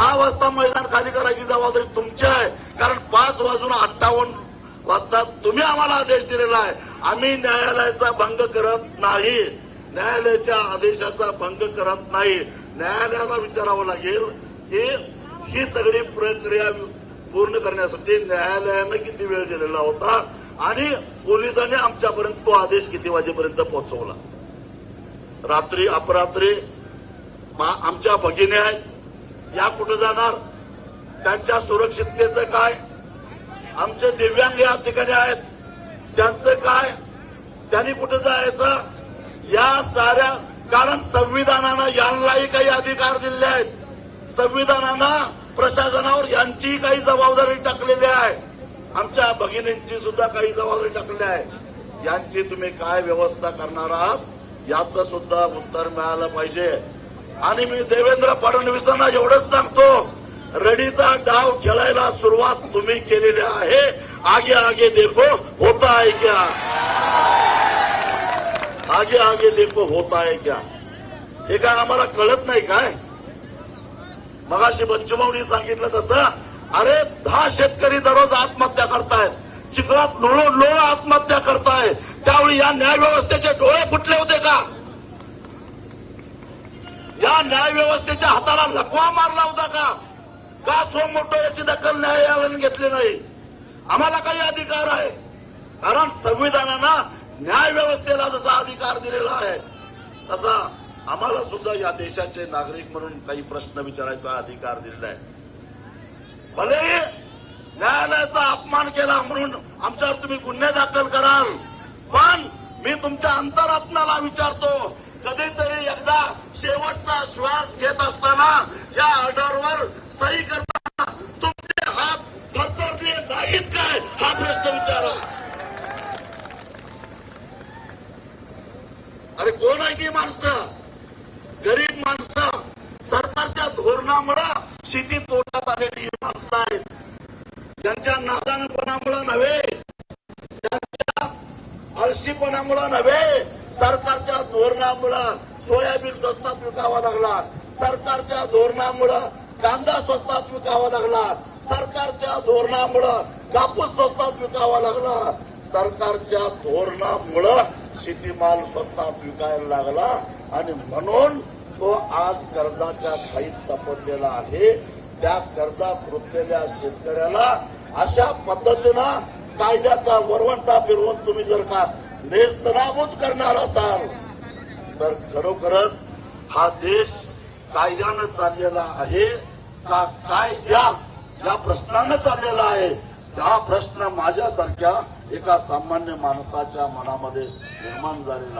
सहा वाजता मैदान खाली करायची जबाबदारी तुमची आहे. कारण पाच वाजून अठ्ठावन्न वाजता तुम्ही आम्हाला आदेश दिलेला आहे. आम्ही न्यायालयाचा भंग करत नाही. न्यायालयाच्या आदेशाचा भंग करत नाही. न्यायालयाला विचारावं लागेल की ही सगळी प्रक्रिया पूर्ण करण्यासाठी न्यायालयानं किती वेळ दिलेला होता आणि पोलिसांनी आमच्यापर्यंत तो आदेश किती वाजेपर्यंत पोहोचवला? रात्री अपरात्री मा- आमच्या भगिनी आहेत. या कुठं जाणार? त्यांच्या सुरक्षिततेचं काय? आमचे दिव्यांग या ठिकाणी आहेत. त्यांचं काय? त्यांनी कुठं जायचं? या साऱ्या कारण संविधानानं यांनाही काही अधिकार दिले आहेत. संविधानानं प्रशासनावर यांचीही काही जबाबदारी टाकलेली आहे. आमच्या भगिनींची सुद्धा काही जबाबदारी टाकलेली आहे. यांची तुम्ही काय व्यवस्था करणार आहात? याचं सुद्धा उत्तर मिळालं पाहिजे. आणि मी देवेंद्र फडणवीसांना एवढंच सांगतो रडीचा डाव खेळायला सुरुवात तुम्ही केलेली आहे. आगे आगे देखो होता आहे क्या? आगे आगे देखो होता आहे क्या? हे काय आम्हाला कळत नाही काय? मगाशी बच्चूभाऊनी सांगितलं तसं अरे दहा शेतकरी दररोज आत्महत्या करतायत. चिखलात लोळ लोळ आत्महत्या करताय त्यावेळी या न्याय व्यवस्थेचे डोळे फुटले होते का? या न्याय व्यवस्थेच्या हाताला लकवा मारला होता का? का सो मोठो याची दखल न्यायालयाने घेतली नाही? आम्हाला काही अधिकार आहे. कारण संविधानानं न्याय व्यवस्थेला जसा अधिकार दिलेला आहे तसा आम्हाला सुद्धा या देशाचे नागरिक म्हणून काही प्रश्न विचारायचा अधिकार दिलेला आहे. भले न्यायालयाचा अपमान केला म्हणून आमच्यावर तुम्ही गुन्हे दाखल कराल पण मी तुमच्या अंतरात्म्याला विचारतो कधीतरी एकदा शेवटचा श्वास घेत असताना या ऑर्डरवर सही करताना तुमचे हात थरथरले नाहीत काय? हा प्रश्न विचारा. अरे कोण आहे की माणसं? गरीब माणसं. सरकारच्या धोरणामुळं शेती तोट्यात आलेली ही माणसं आहेत. त्यांच्या नादानपणामुळे नव्हे. त्यांच्या आळशीपणामुळे नव्हे. सरकारच्या धोरणामुळं सोयाबीन स्वस्तात विकावा लागला सरकारच्या धोरणामुळं कांदा स्वस्तात विकावा लागला सरकारच्या धोरणामुळं कापूस स्वस्तात विकावा लागला सरकारच्या धोरणामुळं शेतीमाल स्वस्तात विकायला लागला आणि म्हणून तो आज कर्जाच्या खाईत सापडलेला आहे. त्या कर्जात रुतलेल्या शेतकऱ्याला अशा पद्धतीनं कायद्याचा वरवंटा फिरवून तुम्ही जर का नेस्तनाबूत करणार असाल तर खरोखरच हा देश कायद्यानं चाललेला आहे का कायद्या या प्रश्नानं चाललेला आहे? हा प्रश्न माझ्यासारख्या एका सामान्य माणसाच्या मनामध्ये निर्माण झालेला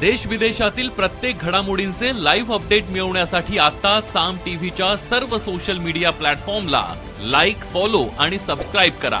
देश विदेशातील प्रत्येक घडामोडींचे लाईव्ह अपडेट मिळवण्यासाठी आता साम टीव्हीच्या सर्व सोशल मीडिया प्लॅटफॉर्मला लाईक फॉलो आणि सबस्क्राईब करा.